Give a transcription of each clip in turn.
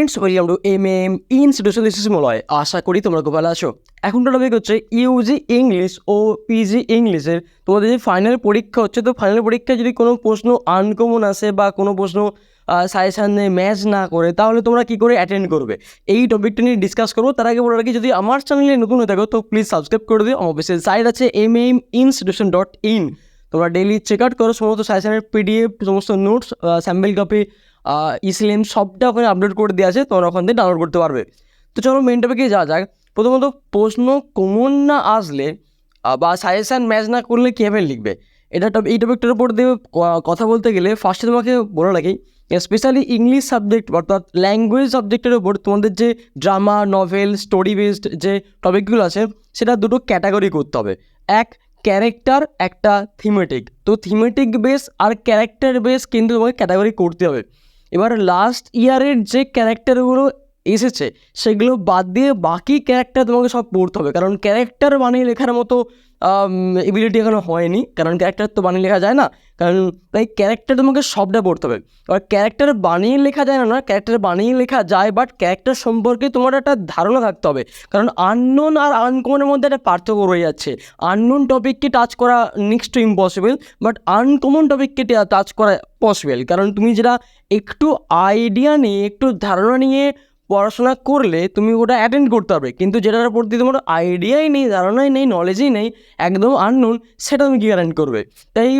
Friends welcome to M M institution this is Malay আশা করি তোমরা খুব ভালো আছো। এখনকার টপিক হচ্ছে ইউজি ইংলিশ ও পিজি ইংলিশের তোমাদের যে ফাইনাল পরীক্ষা হচ্ছে, তো ফাইনাল পরীক্ষায় যদি কোনো প্রশ্ন আনকমন আসে বা কোনো প্রশ্ন সাজেশানে ম্যাচ না করে, তাহলে তোমরা কী করে অ্যাটেন্ড করবে? এই টপিকটা নিয়ে ডিসকাস করব। তার আগে বলে রাখি, যদি আমার চ্যানেলে নতুন হয়ে থাকো, তো প্লিজ সাবস্ক্রাইব করে দিও। আমার অফিসের সাইট আছে M M institution dot in তোমরা ডেলি চেক আউট করো, সমস্ত সাজেশনের পিডিএফ সমস্ত নোটস স্যাম্পল কপি ইসলিম সবটা ওখানে আপলোড করে দেওয়া আছে, তোমরা ওখান থেকে ডাউনলোড করতে পারবে। তো চলো মেন টপিকে যাওয়া যাক। প্রথমত প্রশ্ন কমন না আসলে বা সাজেশান ম্যাচ না করলে কীভাবে লিখবে? এটা এই টপিকটার উপর দিয়ে কথা বলতে গেলে ফার্স্টে তোমাকে বলে রাখি স্পেশালি ইংলিশ সাবজেক্ট অর্থাৎ ল্যাঙ্গুয়েজ সাবজেক্টের উপর তোমাদের যে ড্রামা নভেল স্টোরি বেসড যে টপিকগুলো আছে, সেটা দুটো ক্যাটাগরি করতে হবে। এক ক্যারেক্টার একটা থিমেটিক তো থিমেটিক বেস আর ক্যারেক্টার বেস কিন্তু তোমাকে ক্যাটাগরি করতে হবে। এবার লাস্ট ইয়ারের যে ক্যারেক্টারগুলো এসেছে, সেগুলো বাদ দিয়ে বাকি ক্যারেক্টার তোমাকে সব পড়তে হবে। কারণ ক্যারেক্টার মানে লেখার মতো এবিলিটি এখনও হয়নি। কারণ ক্যারেক্টার তো বানিয়ে লেখা যায় না। কারণ তাই ক্যারেক্টার তোমাকে সবটা পড়তে হবে। এবার ক্যারেক্টার বানিয়ে লেখা যায় না না ক্যারেক্টার বানিয়ে লেখা যায় বাট ক্যারেক্টার সম্পর্কে তোমার একটা ধারণা থাকতে হবে। কারণ আননোন আর আনকমনের মধ্যে একটা পার্থক্য রয়ে যাচ্ছে। আননোন টপিককে টাচ করা next to impossible but uncommon টপিককে touch করা পসিবল কারণ তুমি যেটা একটু আইডিয়া নিয়ে, একটু ধারণা নিয়ে পড়াশোনা করলে তুমি ওটা অ্যাটেন্ড করতে পারবে। কিন্তু যেটার প্রতি তোমার আইডিয়াই নেই, ধারণাই নেই নলেজই নেই, একদম আননোন সেটা তুমি কি অ্যাটেন্ড করবে। তাই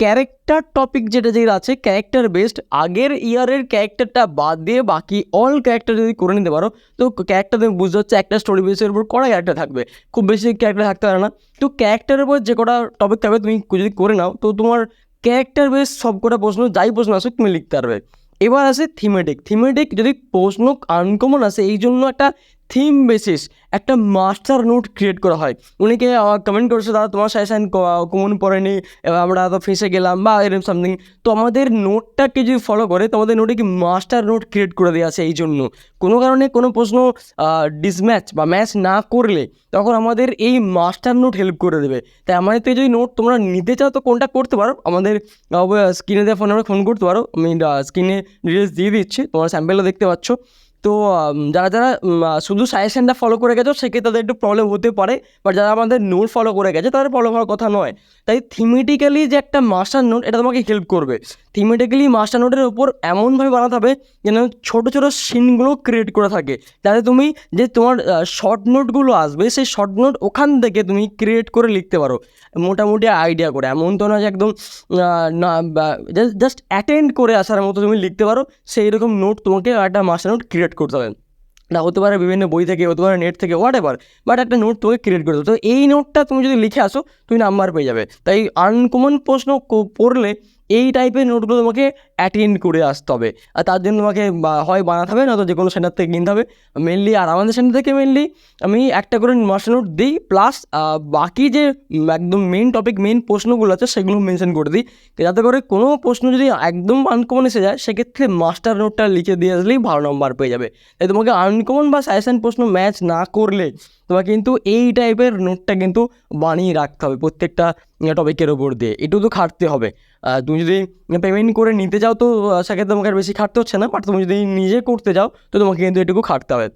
ক্যারেক্টার টপিক যেটা যেটা আছে ক্যারেক্টার বেসড আগের ইয়ারের ক্যারেক্টারটা বাদ দিয়ে বাকি অল ক্যারেক্টার যদি করে নিতে পারো, তো ক্যারেক্টার তুমি বুঝতে হচ্ছে একটা স্টোরি বেসের উপর কটা ক্যারেক্টার থাকবে। খুব বেশি ক্যারেক্টার থাকতে পারে না। তো ক্যারেক্টারের উপর যে কটা টপিক থাকবে তুমি যদি করে নাও, তো তোমার ক্যারেক্টার বেস সব কটা প্রশ্ন, যাই প্রশ্ন আসুক, তুমি লিখতে পারবে। এবার আসে থিমেটিক থিমেটিক যদি প্রশ্ন আনকমন আসে এই জন্য একটা থিম বেসিস একটা মাস্টার নোট ক্রিয়েট করা হয়। অনেকে কমেন্ট করেছে, দাদা, তোমার সাজেশন কমন পড়েনি আমরা তো ফেসে গেলাম বা এরকম সামথিং তো আমাদের নোটটাকে যদি ফলো করে, তো আমাদের নোটে কি মাস্টার নোট ক্রিয়েট করে দেওয়া আছে এই জন্য। কোনো কারণে কোনো প্রশ্ন ডিসম্যাচ বা ম্যাচ না করলে তখন আমাদের এই মাস্টার নোট হেল্প করে দেবে। তাই আমাদের থেকে যদি নোট তোমরা নিতে চাও, তো কোনটা করতে পারো? আমাদের স্ক্রিনে দেওয়া ফোন নাম্বার ফোন করতে পারো। আমি স্ক্রিনে ডিটেলস দিয়ে দিচ্ছি, তোমার স্যাম্পেলও দেখতে পাচ্ছ। তো যারা যারা শুধু সাজেশনটা ফলো করে গেছে, সেক্ষেত্রে তাদের একটু প্রবলেম হতে পারে। বাট যারা আমাদের নোট ফলো করে গেছে, তাদের প্রবলেম হওয়ার কথা নয়। তাই থিমেটিক্যালি যে একটা মাস্টার নোট এটা তোমাকে হেল্প করবে। থিমেটিক্যালি মাস্টার নোটের উপর এমনভাবে বানাতে হবে যেন ছোটো ছোটো সিনগুলো ক্রিয়েট করে থাকে। যাতে তুমি যে তোমার শর্ট নোটগুলো আসবে, সেই শর্ট নোট ওখান থেকে তুমি ক্রিয়েট করে লিখতে পারো। মোটামুটি আইডিয়া করে। এমন তো না যে একদম না জাস্ট অ্যাটেন্ড করে আসার মতো তুমি লিখতে পারো। সেই রকম নোট তোমাকে একটা মাস্টার নোট ক্রিয়েট করতে হবে। না, হতে পারে বিভিন্ন বই থেকে, হতে পারে নেট থেকে হোয়াট এভার বাট একটা নোট তোমাকে ক্রিয়েট হবে। তো এই নোটটা তুমি যদি লিখে আসো, তুমি নাম্বার পেয়ে যাবে। তাই আনকমন প্রশ্ন পড়লে এই টাইপের নোটগুলো তোমাকে অ্যাটেন্ড করে আসতে হবে। আর তার জন্য তোমাকে হয় বানাতে হবে, নয়তো যে কোনো সেন্টার থেকে কিনতে হবে। মেনলি আর আমাদের সেন্টার থেকে মেনলি আমি একটা করে মাস্টার নোট দিই প্লাস বাকি যে একদম মেন টপিক মেন প্রশ্নগুলো আছে, সেগুলো মেনশন করে দিই। যাতে করে কোনো প্রশ্ন যদি একদম আনকমন এসে যায়, সেক্ষেত্রে মাস্টার নোটটা লিখে দিয়ে আসলেই ভালো নম্বর পেয়ে যাবে। তাই তোমাকে আনকমন বা সাজেশন প্রশ্ন ম্যাচ না করলে, তোমাকে কিন্তু এই টাইপের নোটটা কিন্তু বানিয়ে রাখতে হবে প্রত্যেকটা টপিকের ওপর দিয়ে। এটুকু তো খাটতে হবে। তুমি যদি পেমেন্ট করে নিতে যাও তো সেক্ষেত্রে তোমাকে আর বেশি খাটতে হচ্ছে না বাট তুমি যদি নিজে করতে যাও, তো তোমাকে কিন্তু এটুকু খাটতে হবে।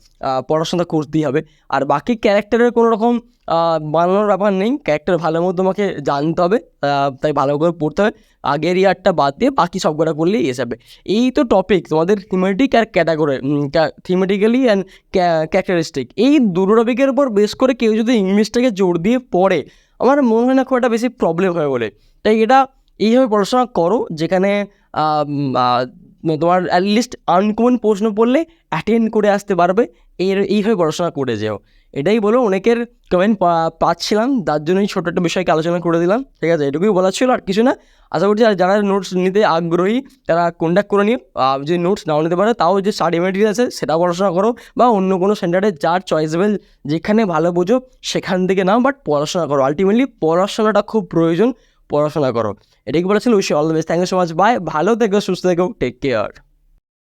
পড়াশোনা করতেই হবে। আর বাকি ক্যারেক্টারের কোনো রকম বানানোর ব্যাপার নেই। ক্যারেক্টার ভালো মতো তোমাকে জানতে হবে তাই ভালো করে পড়তে হবে। আগের ইয়ারটা বাদ দিয়ে বাকি সব কটা করলেই এসে যাবে। এই তো টপিক তোমাদের থিমেটিক আর ক্যাটাগরি থিমেটিক্যালি অ্যান্ড ক্যারেক্টারিস্টিক এই দুটো টপিকের উপর বেশ করে কেউ যদি ইংলিশটাকে জোর দিয়ে পড়ে, আমার মনে হয় না খুব একটা বেশি প্রবলেম হয় বলে। তাই এটা এইভাবে পড়াশোনা করো যেখানে তোমার অ্যাটলিস্ট আনকমন প্রশ্ন পড়লে অ্যাটেন্ড করে আসতে পারবে। এর, এইভাবে পড়াশোনা করে যেও। এটাই বলো অনেকের কমেন্ট পাচ্ছিলাম। তার জন্যই ছোটো একটা বিষয়কে আলোচনা করে দিলাম। ঠিক আছে, এটুকুই বলা ছিল আর কিছু না। আশা করছি আর যারা নোটস নিতে আগ্রহী, তারা কন্ট্যাক্ট করে নিও। যদি নোটস নাও নিতে পারে, তাও যে স্টাডি মেটেরিয়াল আছে, সেটাও পড়াশোনা করো বা অন্য কোনো সেন্টারে যার চয়েসেবল যেখানে ভালো বোঝো, সেখান থেকে নাও বাট পড়াশোনা করো। আলটিমেটলি পড়াশোনাটা খুব প্রয়োজন। পড়াশোনা করো। এটাই বলেছিল? Wish all the best thank you so much bye ভালো থেকো, সুস্থ থেকো. Take care